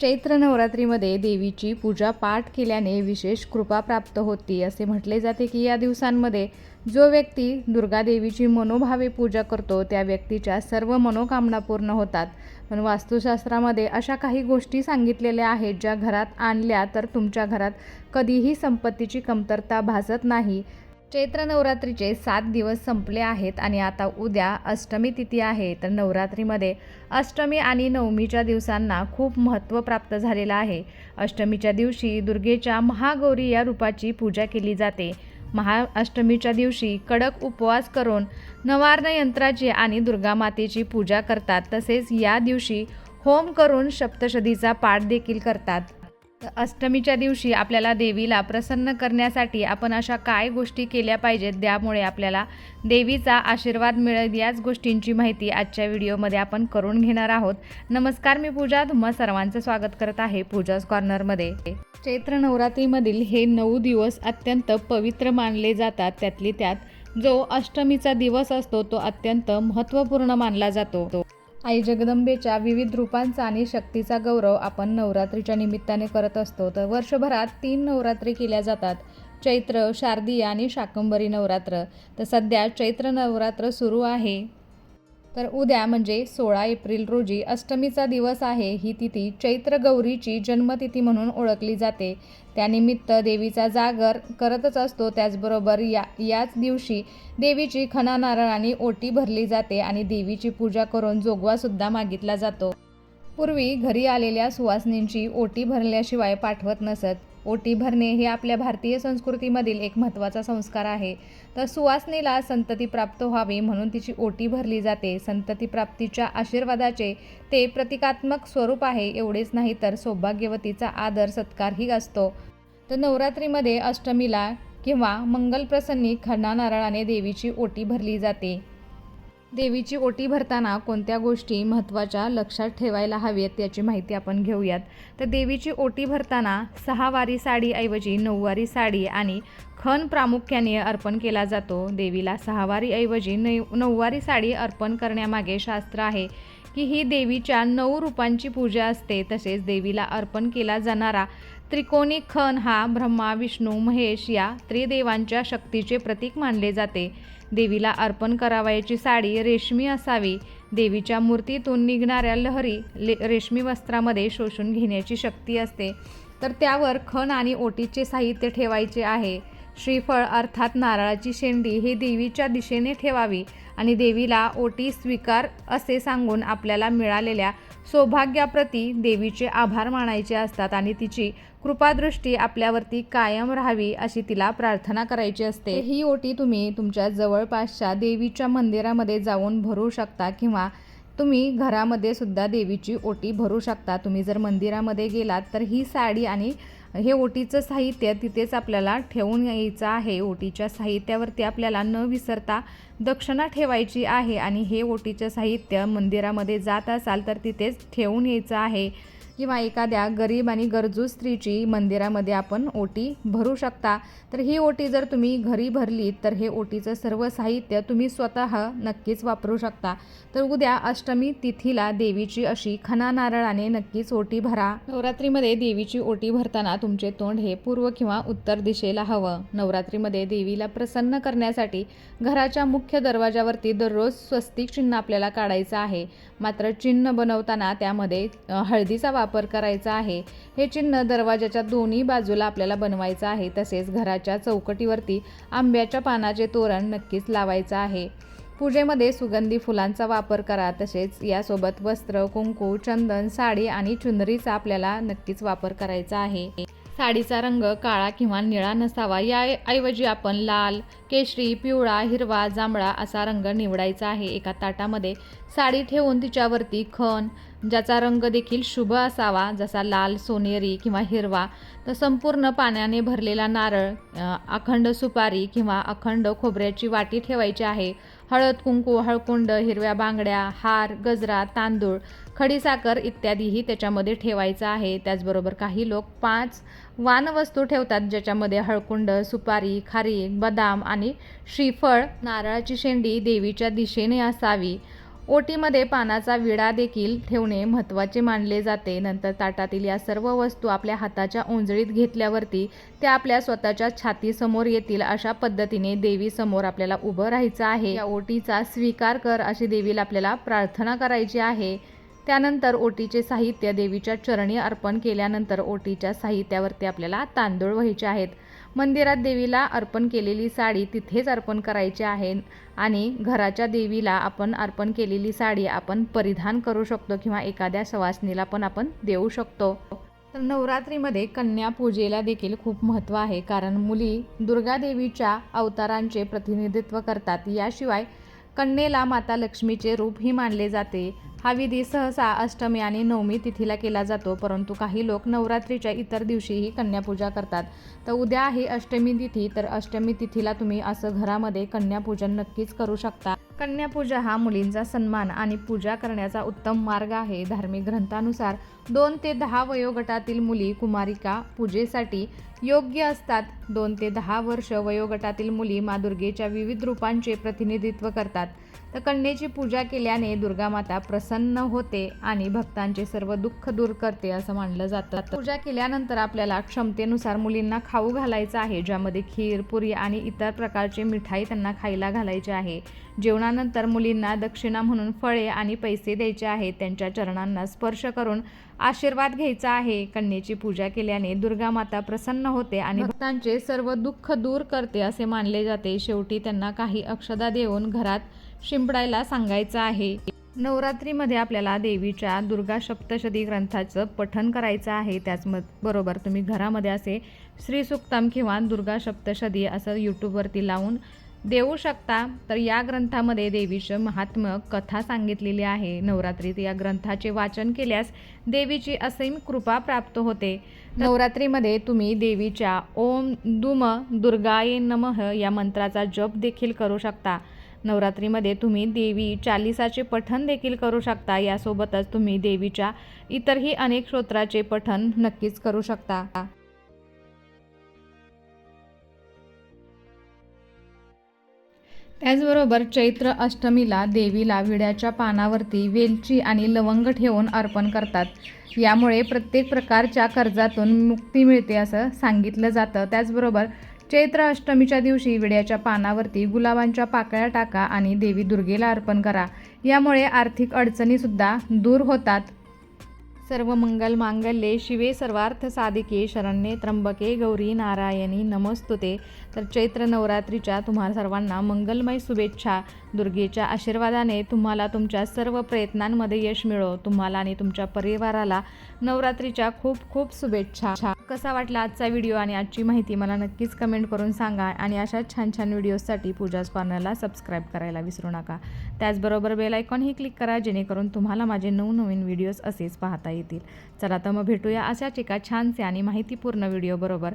चैत्र नवरात्रीमध्ये देवीची पूजा पाठ केल्याने विशेष कृपा प्राप्त होती. असे म्हटले जाते की या दिवसांमध्ये जो व्यक्ती दुर्गा देवीची मनोभावे पूजा करतो त्या व्यक्तीच्या सर्व मनोकामना पूर्ण होतात. पण वास्तुशास्त्रामध्ये अशा काही गोष्टी सांगितलेल्या आहेत ज्या घरात आणल्या तर तुमच्या घरात कधीही संपत्तीची कमतरता भासत नाही. चैत्र नवरात्रीचे सात दिवस संपले आहेत आणि आता उद्या अष्टमी तिथी आहे. तर नवरात्रीमध्ये अष्टमी आणि नवमीच्या दिवसांना खूप महत्त्व प्राप्त झालेलं आहे. अष्टमीच्या दिवशी दुर्गेच्या महागौरी या रूपाची पूजा केली जाते. महाअष्टमीच्या दिवशी कडक उपवास करून नवार्ण यंत्राची आणि दुर्गा मातेची पूजा करतात. तसेच या दिवशी होम करून सप्तशतीचा पाठ देखील करतात. अष्टमीच्या दिवशी आपल्याला देवीला प्रसन्न करण्यासाठी आपण अशा काय गोष्टी केल्या पाहिजेत? त्यामुळे आपल्याला देवीचा आशीर्वाद मिळेल याच गोष्टींची माहिती आजच्या व्हिडिओमध्ये आपण करून घेणार आहोत. नमस्कार मी पूजा. तुम्हा सर्वांचं स्वागत करत आहे पूजाज कॉर्नरमध्ये. चैत्र नवरात्रीमधील हे नऊ दिवस अत्यंत पवित्र मानले जातात. त्यातली त्यात जो अष्टमीचा दिवस असतो तो अत्यंत महत्त्वपूर्ण मानला जातो. आई जगदंबेच्या विविध रूपांचा आणि शक्तीचा गौरव आपण नवरात्रीच्या निमित्ताने करत असतो. तर वर्षभरात तीन नवरात्री केल्या जातात. चैत्र शारदीय आणि शाकंभरी नवरात्र. तर सध्या चैत्र नवरात्र सुरू आहे. तर उद्या म्हणजे सोळा एप्रिल रोजी अष्टमीचा दिवस आहे ही तिथी चैत्र गौरीची जन्मतिथी म्हणून ओळखली जाते. त्यानिमित्त देवीचा जागर करतच असतो. त्याचबरोबर या याच दिवशी देवीची खणा नारळाने ओटी भरली जाते आणि देवीची पूजा करून जोगवासुद्धा मागितला जातो. पूर्वी घरी आलेल्या सुवासनींची ओटी भरल्याशिवाय पाठवत नसत. ओटी भरणे हे आपल्या भारतीय संस्कृतीमधील एक महत्त्वाचा संस्कार आहे. तर सुवासनेला संतती प्राप्त व्हावी म्हणून तिची ओटी भरली जाते. संतती प्राप्तीच्या आशीर्वादाचे ते प्रतिकात्मक स्वरूप आहे एवढेच नाही तर सौभाग्यवतीचा आदर सत्कारही असतो. तर नवरात्रीमध्ये अष्टमीला किंवा मंगलप्रसन्नी खणा नारळाने देवीची ओटी भरली जाते. देवीची ओटी भरताना कोणत्या गोष्टी महत्त्वाच्या लक्षात ठेवायला हव्यात याची माहिती आपण घेऊयात. तर देवीची ओटी भरताना सहावारी साडीऐवजी नऊवारी साडी आणि खण प्रामुख्याने अर्पण केला जातो. देवीला सहावारीऐवजी नऊ नऊवारी साडी अर्पण करण्यामागे शास्त्र आहे की ही देवीच्या नऊ रूपांची पूजा असते. तसेच देवीला अर्पण केला जाणारा त्रिकोणी खण हा ब्रह्मा विष्णू महेश या त्रिदेवांच्या शक्तीचे प्रतीक मानले जाते. देवीला अर्पण करावयाची साडी रेशमी असावी. देवीच्या मूर्तीतून निघणाऱ्या लहरी ले रेशमी वस्त्रामध्ये शोषून घेण्याची शक्ती असते. तर त्यावर खण आणि ओटीचे साहित्य ठेवायचे आहे. श्रीफळ अर्थात नारळाची शेंडी ही देवीच्या दिशेने ठेवावी आणि देवीला ओटी स्वीकार असे सांगून आपल्याला मिळालेल्या सौभाग्याप्रती देवीचे आभार मानायचे असतात आणि तिची कृपादृष्टी आपल्यावरती कायम राहावी अशी तिला प्रार्थना करायची असते. ही ओटी तुम्ही तुमच्या जवळपासच्या देवीच्या मंदिरामध्ये जाऊन भरू शकता किंवा तुम्ही घरामध्ये सुद्धा देवीची ओटी भरू शकता. तुम्ही जर मंदिरामध्ये गेलात तर ही साडी आणि हे ओटीचं साहित्य तिथेच आपल्याला ठेवून यायचं आहे. ओटीच्या साहित्यावरती आपल्याला न विसरता दक्षिणा ठेवायची आहे आणि हे ओटीचं साहित्य मंदिरामध्ये जात असाल तर तिथेच ठेवून यायचं आहे. किंवा एखाद्या गरीब आणि गरजू स्त्रीची मंदिरामध्ये आपण ओटी भरू शकता. तर ही ओटी जर तुम्ही घरी भरलीत तर हे ओटीचं सर्व साहित्य तुम्ही स्वतः नक्कीच वापरू शकता. तर उद्या अष्टमी तिथीला देवीची अशी खना नारळाने नक्कीच ओटी भरा. नवरात्रीमध्ये देवीची ओटी भरताना तुमचे तोंड हे पूर्व किंवा उत्तर दिशेला हवं. नवरात्रीमध्ये देवीला प्रसन्न करण्यासाठी घराच्या मुख्य दरवाजावरती दररोज स्वस्तिक चिन्ह आपल्याला काढायचं आहे. मात्र चिन्ह बनवताना त्यामध्ये हळदीचा वापर करायचा आहे. हे चिन्ह दरवाजाच्या दोन्ही बाजूला आपल्याला बनवायचं आहे. तसेच घराच्या चौकटीवरती आंब्याच्या पानाचे तोरण नक्कीच लावायचं आहे. पूजेमध्ये सुगंधी फुलांचा वापर करा. तसेच यासोबत वस्त्र कुंकू चंदन साडी आणि चुनरीचा आपल्याला नक्कीच वापर करायचा आहे. साडीचा रंग काळा किंवा निळा नसावा. याऐवजी आपण लाल केशरी पिवळा हिरवा जांभळा असा रंग निवडायचा आहे. एका ताटामध्ये साडी ठेवून तिच्यावरती खण ज्याचा रंग देखील शुभ असावा जसा लाल सोनेरी किंवा हिरवा तर संपूर्ण पाण्याने भरलेला नारळ अखंड सुपारी किंवा अखंड खोबऱ्याची वाटी ठेवायची आहे. हळद कुंकू हळकुंड हिरव्या बांगड्या हार गजरा तांदूळ खडीसाखर इत्यादीही त्याच्यामध्ये ठेवायचं आहे. त्याचबरोबर काही लोक पाच वानवस्तू ठेवतात ज्याच्यामध्ये हळकुंड सुपारी खारी बदाम आणि श्रीफळ नारळाची शेंडी देवीच्या दिशेने असावी. ओटीमध्ये पानाचा विडा देखील ठेवणे महत्त्वाचे मानले जाते. नंतर ताटातील या सर्व वस्तू आपल्या हाताच्या ओंजळीत घेतल्यावरती त्या आपल्या स्वतःच्या छातीसमोर येतील अशा पद्धतीने देवीसमोर आपल्याला उभं राहायचं आहे. या ओटीचा स्वीकार कर अशी देवीला आपल्याला प्रार्थना करायची आहे. त्यानंतर ओटीचे साहित्य देवीच्या चरणी अर्पण केल्यानंतर ओटीच्या साहित्यावरती आपल्याला तांदूळ व्हायचे आहेत. मंदिरात देवीला अर्पण केलेली साडी तिथेच अर्पण करायची आहे. आणि घराच्या देवीला आपण अर्पण केलेली साडी आपण परिधान करू शकतो किंवा एखाद्या सवासणीला पण आपण देऊ शकतो. तर नवरात्रीमध्ये कन्या पूजेला देखील खूप महत्त्व आहे कारण मुली दुर्गादेवीच्या अवतारांचे प्रतिनिधित्व करतात. याशिवाय कन्येला माता लक्ष्मीचे रूपही मानले जाते. हा विधी सहसा अष्टमी आणि नवमी तिथीला केला जातो परंतु काही लोक नवरात्रीच्या इतर दिवशीही कन्यापूजा करतात. तर उद्या आहे अष्टमी तिथी तर अष्टमी तिथीला तुम्ही असं घरामध्ये कन्यापूजन नक्कीच करू शकता. कन्यापूजा हा मुलींचा सन्मान आणि पूजा करण्याचा उत्तम मार्ग आहे. धार्मिक ग्रंथानुसार दोन ते दहा वयोगटातील मुली कुमारिका पूजेसाठी योग्य असतात. दोन ते दहा वर्ष वयोगटातील मुली मा दुर्गेच्या विविध रूपांचे प्रतिनिधित्व करतात. तर कन्येची पूजा केल्याने दुर्गा माता प्रसन्न होते आणि भक्तांचे सर्व दुःख दूर करते असं मानलं जातं. पूजा केल्यानंतर आपल्याला क्षमतेनुसार मुलींना खाऊ घालायचं आहे ज्यामध्ये खीर पुरी आणि इतर प्रकारचे मिठाई त्यांना खायला घालायचे आहे. जेवणानंतर मुलींना दक्षिणा म्हणून फळे आणि पैसे द्यायचे आहेत त्यांच्या चरणांना स्पर्श करून आशीर्वाद घ्यायचा आहे. कन्येची पूजा केल्याने दुर्गा माता प्रसन्न होते आणि भक्तांचे सर्व दुःख दूर करते असे मानले जाते. शेवटी त्यांना काही अक्षदा देऊन घरात शिंपडायला सांगायचं आहे. नवरात्रीमध्ये आपल्याला देवीच्या दुर्गा सप्तशती ग्रंथाचं पठन करायचं आहे. त्याच म बरोबर तुम्ही घरामध्ये असे श्रीसुक्तम किंवा दुर्गा सप्तशती असं यूट्यूबवरती लावून देऊ शकता? तर या ग्रंथामध्ये देवीचं महात्म्य कथा सांगितलेली आहे. नवरात्रीत या ग्रंथाचे वाचन केल्यास देवीची असीम कृपा प्राप्त होते. नवरात्रीमध्ये तुम्ही देवीच्या ओम दुम दुर्गाये नमः या मंत्राचा जप देखील करू शकता. नवरात्रीमध्ये तुम्ही देवी चालिसाचे पठण देखील करू शकता. यासोबतच तुम्ही देवीच्या इतरही अनेक स्तोत्राचे पठण नक्कीच करू शकता. त्याचबरोबर चैत्र अष्टमीला देवीला विड्याच्या पानावरती वेलची आणि लवंग ठेवून अर्पण करतात. यामुळे प्रत्येक प्रकारच्या कर्जातून मुक्ती मिळते असं सांगितलं जातं. त्याचबरोबर चैत्र अष्टमीच्या दिवशी विड्याच्या पानावरती गुलाबांच्या पाकळ्या टाका आणि देवी दुर्गेला अर्पण करा. यामुळे आर्थिक अडचणीसुद्धा दूर होतात. सर्व मंगल मांगल्ये शिवे सर्वार्थ साधिके शरण्ये त्र्यंबके गौरी नारायणी नमस्तुते. तर चैत्र नवरात्रीच्या तुम्हा सर्वांना मंगलमय शुभेच्छा. दुर्गेच्या आशीर्वादाने तुम्हाला तुमच्या सर्व प्रयत्नांमध्ये यश मिळो. तुम्हाला आणि तुमच्या परिवाराला नवरात्रीच्या खूप खूप शुभेच्छा. कसा वाटला आजचा व्हिडिओ आणि आजची माहिती मला नक्कीच कमेंट करून सांगा आणि अशा छान छान व्हिडिओजसाठी पूजाच कॉर्नरला सबस्क्राईब करायला विसरू नका. त्याचबरोबर बेल आयकॉनही क्लिक करा जेणेकरून तुम्हाला माझे नवनवीन व्हिडिओज असेच पाहता येतील. चला तर मग भेटूया अशाच एका छानसे आणि माहितीपूर्ण व्हिडिओ बरोबर